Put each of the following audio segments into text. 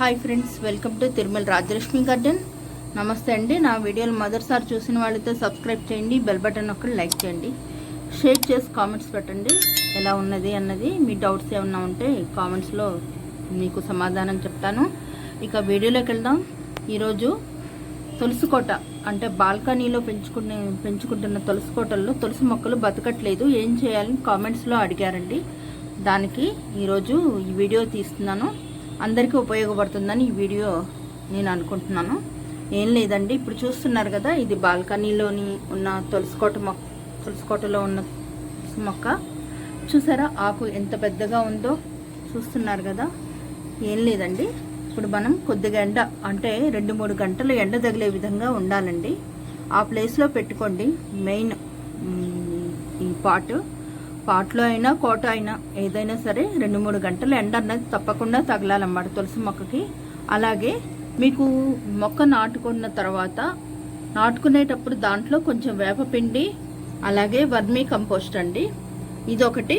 Hi friends welcome to Tirumala Rajalakshmi garden. నమస్తే అండి. నా వీడియోలు మొదటిసారి చూసిన వాళ్ళైతే సబ్స్క్రైబ్ చేయండి బెల్ బటన్ ఒకటి లైక్ చేయండి. షేర్ చేసి కామెంట్స్ పెట్టండి. ఎలా ఉన్నది అన్నది మీ డౌట్స్ ఏమన్నా ఉంటే కామెంట్స్లో మీకు సమాధానం చెప్తాను. ఇక వీడియోలోకి వెళ్దాం. ఈరోజు తులసి కోట అంటే బాల్కనీలో పెంచుకునే పెంచుకుంటున్న తులసికోటల్లో తులసి మొక్కలు బతకట్లేదు. ఏం చేయాలని కామెంట్స్లో అడిగారండి. దానికి ఈరోజు ఈ వీడియో తీస్తున్నాను. అందరికీ ఉపయోగపడుతుందని ఈ వీడియో నేను అనుకుంటున్నాను. ఏం లేదండి ఇప్పుడు చూస్తున్నారు కదా ఇది బాల్కనీలోని ఉన్న తులసి కోట మొక్క తులసి కోటలో ఉన్న మొక్క. చూసారా ఆకు ఎంత పెద్దగా ఉందో చూస్తున్నారు కదా. ఏం లేదండి ఇప్పుడు మనం కొద్దిగా ఎండ అంటే రెండు మూడు గంటలు ఎండ తగిలే విధంగా ఉండాలండి. ఆ ప్లేస్లో పెట్టుకోండి మెయిన్ ఈ పాటు. పాట్లో అయినా కోట అయినా ఏదైనా సరే రెండు మూడు గంటలు ఎండ అన్నది తప్పకుండా తగలాలన్నమాట తులసి మొక్కకి. అలాగే మీకు మొక్క నాటుకున్న తర్వాత నాటుకునేటప్పుడు దాంట్లో కొంచెం వేపపిండి అలాగే వర్మీ కంపోస్ట్ అండి. ఇదొకటి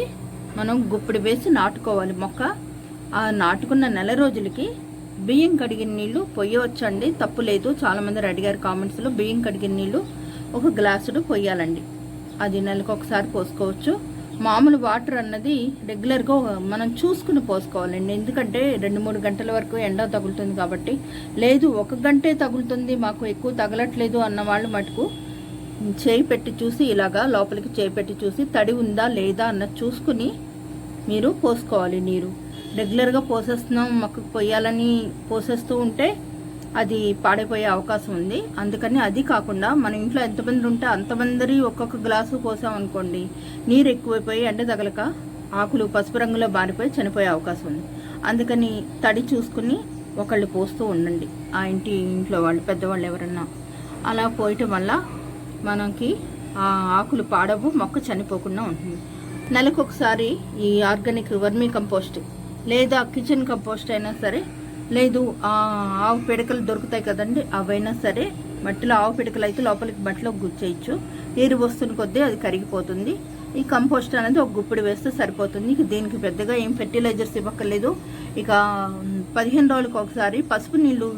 మనం గుప్పిడి వేసి నాటుకోవాలి మొక్క. ఆ నాటుకున్న నెల రోజులకి బియ్యం కడిగిన నీళ్ళు పొయ్యవచ్చండి తప్పు లేదు. చాలామంది అడిగారు కామెంట్స్లో బియ్యం కడిగిన నీళ్ళు ఒక గ్లాసుడు పొయ్యాలండి అది నెలకు ఒకసారి పోసుకోవచ్చు. మామూలు వాటర్ అన్నది రెగ్యులర్గా మనం చూసుకుని పోసుకోవాలండి. ఎందుకంటే రెండు మూడు గంటల వరకు ఎండ తగులుతుంది కాబట్టి. లేదు ఒక గంటే తగులుతుంది మాకు ఎక్కువ తగలట్లేదు అన్న వాళ్ళు మటుకు చేయి పెట్టి చూసి ఇలాగా లోపలికి చేయి పెట్టి చూసి తడి ఉందా లేదా అన్నది చూసుకుని మీరు పోసుకోవాలి నీరు. రెగ్యులర్గా పోసేస్తున్నాం మొక్కకు పోయాలని పోసేస్తూ ఉంటే అది పాడైపోయే అవకాశం ఉంది. అందుకని అది కాకుండా మన ఇంట్లో ఎంతమంది ఉంటే అంతమంది ఒక్కొక్క గ్లాసు పోసామనుకోండి నీరు ఎక్కువైపోయి ఎండ తగలక ఆకులు పసుపు రంగులో బారిపోయి చనిపోయే అవకాశం ఉంది. అందుకని తడి చూసుకుని ఒకళ్ళు పోస్తూ ఉండండి. ఆ ఇంటి ఇంట్లో వాళ్ళు పెద్దవాళ్ళు ఎవరన్నా. అలా పోయటం వల్ల మనకి ఆ ఆకులు పాడవు మొక్క చనిపోకుండా ఉంటుంది. నెలకు ఒకసారి ఈ ఆర్గానిక్ వర్మీ కంపోస్ట్ లేదా కిచెన్ కంపోస్ట్ అయినా సరే లేదు ఆ ఆవు పిడకలు దొరుకుతాయి కదండి అవైనా సరే మట్టిలో ఆవు పిడకలు అయితే లోపలికి మట్టిలో గుచ్చేయచ్చు. నీరు వస్తున్న కొద్దీ అది కరిగిపోతుంది. ఈ కంపోస్ట్ అనేది ఒక గుప్పిడి వేస్తే సరిపోతుంది. ఇక దీనికి పెద్దగా ఏం ఫెర్టిలైజర్స్ ఇవ్వక్కర్లేదు. ఇక పదిహేను రోజులకు ఒకసారి పసుపు నీళ్ళు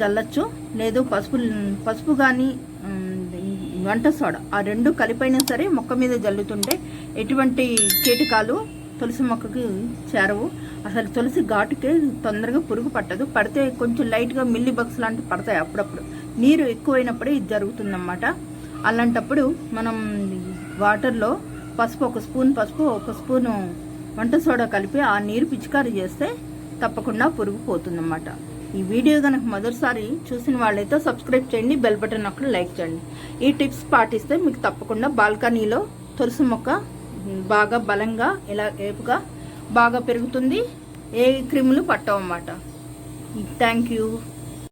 జల్లచ్చు. లేదు పసుపు పసుపు కానీ వంట సోడా ఆ రెండు కలిపైనా సరే మొక్క మీద జల్లుతుంటే ఎటువంటి కీటకాలు తులసి మొక్కకి చేరవు. అసలు తులసి ఘాటుకే తొందరగా పురుగు పట్టదు. పడితే కొంచెం లైట్గా మిల్లీ బగ్స్ లాంటివి పడతాయి అప్పుడప్పుడు. నీరు ఎక్కువైనప్పుడే ఇది జరుగుతుందన్నమాట. అలాంటప్పుడు మనం వాటర్లో పసుపు ఒక స్పూన్ పసుపు ఒక స్పూను వంట సోడా కలిపి ఆ నీరు పిచికారీ చేస్తే తప్పకుండా పురుగు పోతుందన్నమాట. ఈ వీడియో కనుక మొదటిసారి చూసిన వాళ్ళైతే సబ్స్క్రైబ్ చేయండి బెల్ బటన్ ఒకటి లైక్ చేయండి. ఈ టిప్స్ పాటిస్తే మీకు తప్పకుండా బాల్కనీలో తులసి మొక్క బాగా బలంగా ఇలా ఏపుగా బాగా పెరుగుతుంది. ఏ క్రిములు పట్టవు అన్నమాట. Thank you